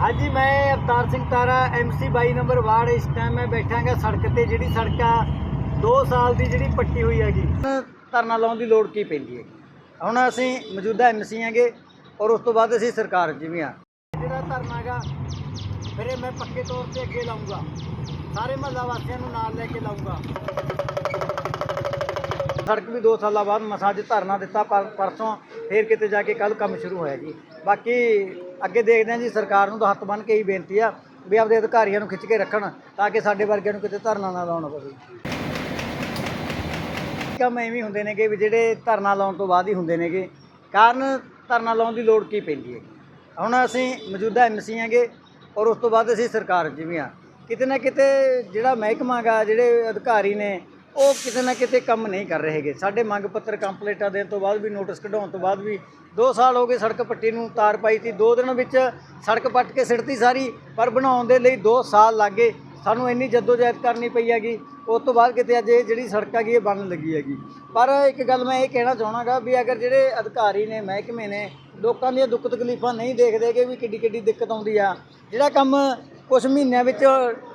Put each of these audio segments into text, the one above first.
ਹਾਂਜੀ, ਮੈਂ Avtar Singh Tara MC 22 number ward, ਇਸ ਟਾਈਮ ਮੈਂ ਬੈਠਾਂਗਾ ਸੜਕ ਤੇ, ਜਿਹੜੀ ਸੜਕ ਆ 2 ਸਾਲ ਦੀ ਜਿਹੜੀ ਪੱਟੀ ਹੋਈ ਹੈਗੀ। ਧਰਨਾ ਲਾਉਣ ਦੀ ਲੋੜ ਕੀ ਪੈਂਦੀ ਹੈ ਹੁਣ ਅਸੀਂ ਮੌਜੂਦਾ ਐਮਸੀ ਹੈਗੇ, ਔਰ ਉਸ ਤੋਂ ਬਾਅਦ ਅਸੀਂ ਸਰਕਾਰ ਜਿਵੇਂ ਵੀ ਆ। ਜਿਹੜਾ ਧਰਨਾ ਹੈਗਾ, ਫਿਰ ਇਹ ਮੈਂ ਪੱਕੇ ਤੌਰ ਤੇ ਅੱਗੇ ਲਾਉਂਗਾ ਸਾਰੇ ਮਹੱਲਾ ਵਾਸੀਆਂ ਨੂੰ ਨਾਲ ਲੈ ਕੇ ਲਾਉਂਗਾ ਸੜਕ ਵੀ 2 ਸਾਲਾਂ ਬਾਅਦ ਮਸਾਂ ਅੱਜ ਧਰਨਾ ਦਿੱਤਾ, ਪਰ ਪਰਸੋਂ ਫੇਰ ਕਿਤੇ ਜਾ ਕੇ ਕੱਲ ਕੰਮ ਸ਼ੁਰੂ ਹੋਇਆ ਜੀ। ਬਾਕੀ ਅੱਗੇ ਦੇਖਦੇ ਹਾਂ ਜੀ, ਸਰਕਾਰ ਨੂੰ ਤਾਂ ਹੱਥ ਬੰਨ੍ਹ ਕੇ ਹੀ ਬੇਨਤੀ ਆ ਵੀ ਆਪਦੇ ਅਧਿਕਾਰੀਆਂ ਨੂੰ ਖਿੱਚ ਕੇ ਰੱਖਣ ਤਾਂ ਕਿ ਸਾਡੇ ਵਰਗਿਆਂ ਨੂੰ ਕਿਤੇ ਧਰਨਾ ਨਾ ਲਾਉਣਾ ਪਵੇ। ਕੰਮ ਐਵੇਂ ਹੁੰਦੇ ਨੇਗੇ ਵੀ ਜਿਹੜੇ ਧਰਨਾ ਲਾਉਣ ਤੋਂ ਬਾਅਦ ਹੀ ਹੁੰਦੇ ਨੇਗੇ। ਕਾਰਨ ਧਰਨਾ ਲਾਉਣ ਦੀ ਲੋੜ ਕੀ ਪੈਂਦੀ ਹੈ ਹੁਣ ਅਸੀਂ ਮੌਜੂਦਾ ਐਮਸੀ ਹੈਗੇ ਔਰ ਉਸ ਤੋਂ ਬਾਅਦ ਅਸੀਂ ਸਰਕਾਰ 'ਚ ਵੀ ਆ। ਕਿਤੇ ਨਾ ਕਿਤੇ ਜਿਹੜਾ ਮਹਿਕਮਾ ਗਾ ਜਿਹੜੇ ਅਧਿਕਾਰੀ ਨੇ ਉਹ ਕਿਤੇ ਨਾ ਕਿਤੇ ਕੰਮ ਨਹੀਂ ਕਰ ਰਹੇ ਹੈਗੇ। ਸਾਡੇ ਮੰਗ ਪੱਤਰ ਕੰਪਲੀਟਾਂ ਦੇਣ ਤੋਂ ਬਾਅਦ ਵੀ, ਨੋਟਿਸ ਕਢਾਉਣ ਤੋਂ ਬਾਅਦ ਵੀ 2 ਸਾਲ ਹੋ ਗਏ ਸੜਕ ਪੱਟੀ ਨੂੰ ਤਾਰ ਪਾਈ ਸੀ। 2 ਦਿਨ ਵਿੱਚ ਸੜਕ ਪੱਟ ਕੇ ਸਿੱਟਤੀ ਸਾਰੀ, ਪਰ ਬਣਾਉਣ ਦੇ ਲਈ 2 ਸਾਲ ਲੱਗੇ ਸਾਨੂੰ ਇੰਨੀ ਜਦੋਜਹਿਦ ਕਰਨੀ ਪਈ ਹੈਗੀ। ਉਸ ਤੋਂ ਬਾਅਦ ਕਿਤੇ ਅੱਜ ਇਹ ਜਿਹੜੀ ਸੜਕ ਹੈਗੀ, ਇਹ ਬਣਨ ਲੱਗੀ ਹੈਗੀ। ਪਰ ਇੱਕ ਗੱਲ ਮੈਂ ਇਹ ਕਹਿਣਾ ਚਾਹਣਾਗਾ ਵੀ ਅਗਰ ਜਿਹੜੇ ਅਧਿਕਾਰੀ ਨੇ, ਮਹਿਕਮੇ ਨੇ, ਲੋਕਾਂ ਦੀਆਂ ਦੁੱਖ ਤਕਲੀਫਾਂ ਨਹੀਂ ਦੇਖਦੇ ਕਿ ਵੀ ਕਿੱਡੀ ਕਿੱਡੀ ਦਿੱਕਤ ਆਉਂਦੀ ਆ, ਜਿਹੜਾ ਕੰਮ ਕੁਝ ਮਹੀਨਿਆਂ ਵਿੱਚ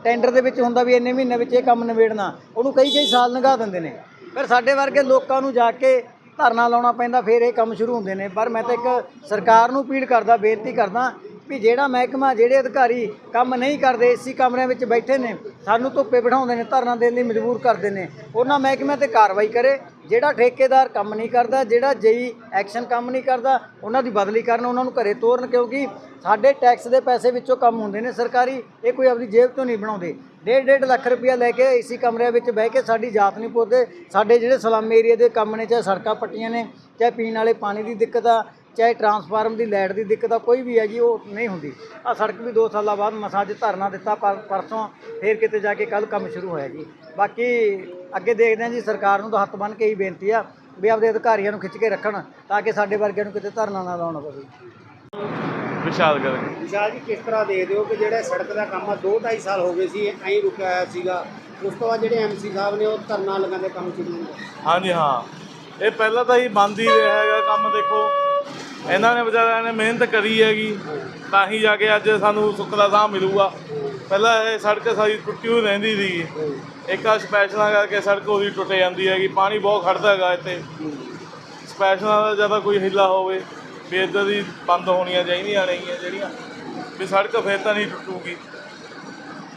ਟੈਂਡਰ ਦੇ ਵਿੱਚ ਹੁੰਦਾ ਵੀ ਇੰਨੇ ਮਹੀਨਿਆਂ ਵਿੱਚ ਇਹ ਕੰਮ ਨਿਬੇੜਨਾ, ਉਹਨੂੰ ਕਈ ਕਈ ਸਾਲ ਲੰਘਾ ਦਿੰਦੇ ਨੇ। ਫਿਰ ਸਾਡੇ ਵਰਗੇ ਲੋਕਾਂ ਨੂੰ ਜਾ ਕੇ ਧਰਨਾ ਲਾਉਣਾ ਪੈਂਦਾ, ਫਿਰ ਇਹ ਕੰਮ ਸ਼ੁਰੂ ਹੁੰਦੇ ਨੇ। ਪਰ ਮੈਂ ਤਾਂ ਇੱਕ ਸਰਕਾਰ ਨੂੰ ਅਪੀਲ ਕਰਦਾ, ਬੇਨਤੀ ਕਰਦਾ ਵੀ ਜਿਹੜਾ ਮਹਿਕਮਾ, ਜਿਹੜੇ ਅਧਿਕਾਰੀ ਕੰਮ ਨਹੀਂ ਕਰਦੇ, ਏਸੀ ਕਮਰਿਆਂ ਵਿੱਚ ਬੈਠੇ ਨੇ, ਸਾਨੂੰ ਧੁੱਪੇ ਬਿਠਾਉਂਦੇ ਨੇ, ਧਰਨਾ ਦੇਣ ਲਈ ਮਜਬੂਰ ਕਰਦੇ ਨੇ, ਉਹਨਾਂ ਮਹਿਕਮਿਆਂ ਤੇ ਕਾਰਵਾਈ ਕਰੇ। ਜਿਹੜਾ ਠੇਕੇਦਾਰ ਕੰਮ ਨਹੀਂ ਕਰਦਾ, ਜਿਹੜਾ ਜਈ ਐਕਸ਼ਨ ਕੰਮ ਨਹੀਂ ਕਰਦਾ, ਉਹਨਾਂ ਦੀ ਬਦਲੀ ਕਰਨ ਉਹਨਾਂ ਨੂੰ ਘਰੇ ਤੋਰਨ, ਕਿਉਂਕਿ ਸਾਡੇ ਟੈਕਸ ਦੇ ਪੈਸੇ ਵਿੱਚੋਂ ਕੰਮ ਹੁੰਦੇ ਨੇ ਸਰਕਾਰੀ, ਇਹ ਕੋਈ ਆਪਣੀ ਜੇਬ ਤੋਂ ਨਹੀਂ ਬਣਾਉਂਦੇ। ਡੇਢ ਡੇਢ ਲੱਖ ਰੁਪਇਆ ਲੈ ਕੇ ਏਸੀ ਕਮਰਿਆਂ ਵਿੱਚ ਬਹਿ ਕੇ ਸਾਡੀ ਜਾਤ ਨਹੀਂ ਪੁੱਛਦੇ ਸਾਡੇ ਜਿਹੜੇ ਸਲਮ ਏਰੀਆ ਦੇ ਕੰਮ ਨੇ, ਚਾਹੇ ਸੜਕਾਂ ਪੱਟੀਆਂ ਨੇ, ਚਾਹੇ ਪੀਣ ਵਾਲੇ ਪਾਣੀ ਦੀ ਦਿੱਕਤ ਆ ਚਾਹੇ ਟਰਾਂਸਫਾਰਮ ਦੀ ਲਾਈਟ ਦੀ ਦਿੱਕਤ ਆ ਕੋਈ ਵੀ ਹੈ ਜੀ ਉਹ ਨਹੀਂ ਹੁੰਦੀ। ਆ ਸੜਕ ਵੀ 2 ਸਾਲਾਂ ਬਾਅਦ ਮਸਾਂ ਅੱਜ ਧਰਨਾ ਦਿੱਤਾ ਪਰ ਪਰਸੋਂ ਫੇਰ ਕਿਤੇ ਜਾ ਕੇ ਕੱਲ ਕੰਮ ਸ਼ੁਰੂ ਹੋਇਆ ਜੀ। ਬਾਕੀ ਅੱਗੇ ਦੇਖਦੇ ਹਾਂ ਜੀ ਸਰਕਾਰ ਨੂੰ ਤਾਂ ਹੱਥ ਬੰਨ੍ਹ ਕੇ ਹੀ ਬੇਨਤੀ ਆ ਵੀ ਆਪਦੇ ਅਧਿਕਾਰੀਆਂ ਨੂੰ ਖਿੱਚ ਕੇ ਰੱਖਣ ਤਾਂ ਕਿ ਸਾਡੇ ਵਰਗਿਆਂ ਨੂੰ ਕਿਤੇ ਧਰਨਾ ਨਾ ਲਾਉਣਾ ਪਵੇ। ਵਿਸ਼ਾਲ ਕਰਾਂਗੇ ਵਿਸ਼ਾਲ ਜੀ ਕਿਸ ਤਰ੍ਹਾਂ ਦੇਖਦੇ ਹੋ ਕਿ ਜਿਹੜਾ ਸੜਕ ਦਾ ਕੰਮ ਆ 2 2.5 ਸਾਲ ਹੋ ਗਏ ਸੀ ਐਂ ਰੁਕਿਆ ਹੋਇਆ ਸੀਗਾ। ਉਸ ਤੋਂ ਬਾਅਦ ਜਿਹੜੇ ਐਮਸੀ ਸਾਹਿਬ ਨੇ ਉਹ ਧਰਨਾ ਲਗਾਉਂਦੇ ਕੰਮ ਸ਼ੁਰੂ ਹਾਂਜੀ ਹਾਂ। ਇਹ ਪਹਿਲਾਂ ਤਾਂ ਹੀ ਬੰਦ ਹੀ ਰਿਹਾ ਹੈਗਾ ਕੰਮ ਦੇਖੋ। ਇਹਨਾਂ ਨੇ ਵਿਚਾਰਿਆਂ ਨੇ ਮਿਹਨਤ ਕਰੀ ਹੈਗੀ ਤਾਂ ਹੀ ਜਾ ਕੇ ਅੱਜ ਸਾਨੂੰ ਸੁੱਖ ਦਾ ਸਾਹ ਮਿਲੂਗਾ। ਪਹਿਲਾਂ ਇਹ ਸੜਕ ਸਾਰੀ ਟੁੱਟੀ ਹੋਈ ਰਹਿੰਦੀ ਸੀ। ਇੱਕ ਆ ਸਪੈਸ਼ਲਾਂ ਕਰਕੇ ਸੜਕ ਉਹਦੀ ਟੁੱਟ ਜਾਂਦੀ ਹੈਗੀ ਪਾਣੀ ਬਹੁਤ ਖੜਦਾ ਹੈਗਾ ਇੱਥੇ। ਸਪੈਸ਼ਲਾਂ ਦਾ ਜ਼ਿਆਦਾ ਕੋਈ ਹਿੱਲਾ ਹੋਵੇ ਵੀ ਇੱਦਾਂ ਦੀ ਬੰਦ ਹੋਣੀਆਂ ਚਾਹੀਦੀਆਂ ਨੇਗੀਆਂ ਜਿਹੜੀਆਂ ਵੀ ਸੜਕ ਫਿਰ ਤਾਂ ਨਹੀਂ ਟੁੱਟੂਗੀ।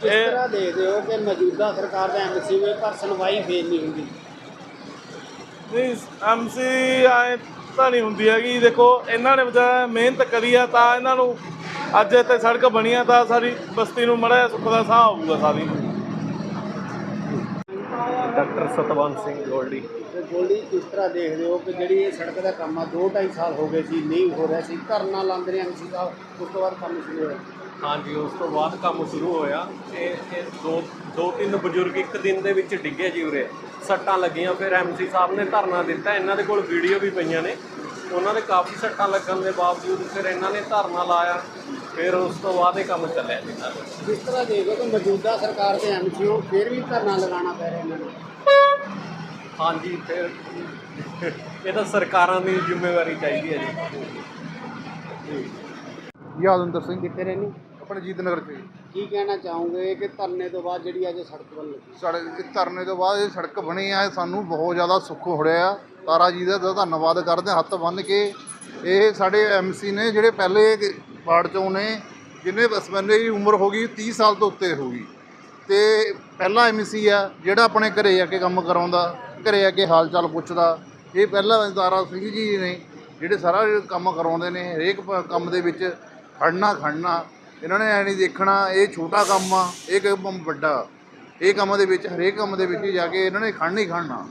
ਕਿਸ ਤਰ੍ਹਾਂ ਦੇਖਦੇ ਹੋ ਕਿ ਮੌਜੂਦਾ ਸਰਕਾਰ ਦਾ ਐਮਸੀ ਵੀ ਪਰ ਸੁਣਵਾਈ ਫੇਰ ਨਹੀਂ ਹੁੰਦੀ। ਨਹੀਂ ਐਮਸੀ ਆਏ ਤਾਂ ਨਹੀਂ ਹੁੰਦੀ ਹੈਗੀ। ਦੇਖੋ ਇਹਨਾਂ ਨੇ ਵਿਚਾਰਾ ਮਿਹਨਤ ਕਰੀ ਆ ਤਾਂ ਇਹਨਾਂ ਨੂੰ ਅੱਜ ਇੱਥੇ ਸੜਕ ਬਣੀ ਆ ਤਾਂ ਸਾਰੀ ਬਸਤੀ ਨੂੰ ਮੜਾ ਸੁੱਖ ਦਾ ਸਾਹ ਆਊਗਾ ਸਾਰੀ। ਡਾਕਟਰ ਸਤਵੰਤ ਸਿੰਘ ਗੋਲਡੀ। ਤੇ ਗੋਲਡੀ ਕਿਸ ਤਰ੍ਹਾਂ ਦੇਖਦੇ ਹੋ ਕਿ ਜਿਹੜੀ ਇਹ ਸੜਕ ਦਾ ਕੰਮ ਆ 2 2.5 ਸਾਲ ਹੋ ਗਏ ਸੀ ਨਹੀਂ ਹੋ ਰਿਹਾ ਸੀ। ਧਰਨਾ ਲਾਉਂਦੇ ਨੇ ਐਮਸੀ ਸਾਹਿਬ ਉਸ ਤੋਂ ਬਾਅਦ ਕੰਮ ਸ਼ੁਰੂ ਹੋਇਆ। ਹਾਂਜੀ ਉਸ ਤੋਂ ਬਾਅਦ ਕੰਮ ਸ਼ੁਰੂ ਹੋਇਆ। ਇਹ ਇਹ ਦੋ ਦੋ ਤਿੰਨ ਬਜ਼ੁਰਗ ਇੱਕ ਦਿਨ ਦੇ ਵਿੱਚ ਡਿੱਗੇ ਜੀ ਉਰੇ। ਸੱਟਾਂ ਲੱਗੀਆਂ ਫਿਰ ਐਮਸੀ ਸਾਹਿਬ ਨੇ ਧਰਨਾ ਦਿੱਤਾ। ਇਹਨਾਂ ਦੇ ਕੋਲ ਵੀਡੀਓ ਵੀ ਪਈਆਂ ਨੇ। ਉਹਨਾਂ ਦੇ ਕਾਫੀ ਸੱਟਾਂ ਲੱਗਣ ਦੇ ਬਾਵਜੂਦ ਫਿਰ ਇਹਨਾਂ ਨੇ ਧਰਨਾ ਲਾਇਆ। ਫਿਰ ਉਸ ਤੋਂ ਬਾਅਦ ਇਹ ਕੰਮ ਚੱਲਿਆ ਜੀ ਨਾਲ ਕਿਸ ਤਰ੍ਹਾਂ ਦੇਖਦੇ ਹੋ ਕਿ ਮੌਜੂਦਾ ਸਰਕਾਰ ਦੇ ਐਮਸੀ ਹੋ ਫਿਰ ਵੀ ਧਰਨਾ ਲਗਾਉਣਾ ਪੈ ਰਿਹਾ ਇਹਨਾਂ ਨੂੰ। ਹਾਂਜੀ ਫਿਰ ਇਹ ਤਾਂ ਸਰਕਾਰਾਂ ਦੀ ਜ਼ਿੰਮੇਵਾਰੀ ਚਾਹੀਦੀ ਹੈ ਜੀ। ਯਾਦਵਿੰਦਰ ਸਿੰਘ। ਕਿੱਥੇ ਰਹਿੰਦੇ? ਆਪਣੇ ਜੀਤ ਨਗਰ ਚ। ਕੀ ਕਹਿਣਾ ਚਾਹੋਗੇ ਕਿ ਧਰਨੇ ਤੋਂ ਬਾਅਦ ਜਿਹੜੀ ਅੱਜ ਸੜਕ ਬਣ ਲੱਗੀ? ਸਾਡੇ ਇਸ ਧਰਨੇ ਤੋਂ ਬਾਅਦ ਇਹ ਸੜਕ ਬਣੀ ਆ ਇਹ ਸਾਨੂੰ ਬਹੁਤ ਜ਼ਿਆਦਾ ਸੁੱਖ ਹੋ ਰਿਹਾ ਤਾਰਾ ਜੀ ਦਾ ਤਾਂ ਧੰਨਵਾਦ ਕਰਦੇ ਹਾਂ ਹੱਥ ਬੰਨ੍ਹ ਕੇ। ਇਹ ਸਾਡੇ ਐਮਸੀ ਨੇ ਜਿਹੜੇ ਪਹਿਲੇ ਵਾਰਡ ਚੋਂ ਨੇ ਜਿਹਨੇ ਬਸ ਬੰਦੇ ਦੀ ਉਮਰ ਹੋ ਗਈ 30 ਸਾਲ ਤੋਂ ਉੱਤੇ ਹੋ ਗਈ। ਤੇ ਪਹਿਲਾ ਐਮਸੀ ਆ ਜਿਹੜਾ ਆਪਣੇ ਘਰੇ ਆ ਕੇ ਕੰਮ ਕਰਾਉਂਦਾ ਘਰੇ ਆ ਕੇ ਹਾਲ ਚਾਲ ਪੁੱਛਦਾ। ਇਹ ਪਹਿਲਾ ਤਾਰਾ ਸਿੰਘ ਜੀ ਨੇ ਜਿਹੜੇ ਸਾਰਾ ਕੰਮ ਕਰਾਉਂਦੇ ਨੇ ਹਰੇਕ ਪ- ਕੰਮ ਦੇ ਵਿੱਚ ਖੜਨਾ ਖੜਨਾ ਇਹਨਾਂ ਨੇ ਐ ਨਹੀਂ ਦੇਖਣਾ, ਇਹ ਛੋਟਾ ਕੰਮ ਆ, ਇਹ ਕੰਮ ਵੱਡਾ, ਇਹ ਕੰਮ ਦੇ ਵਿੱਚ, ਹਰੇਕ ਕੰਮ ਦੇ ਵਿੱਚ ਜਾ ਕੇ ਇਹਨਾਂ ਨੇ ਖੜਨਾ ਹੀ ਖੜਨਾ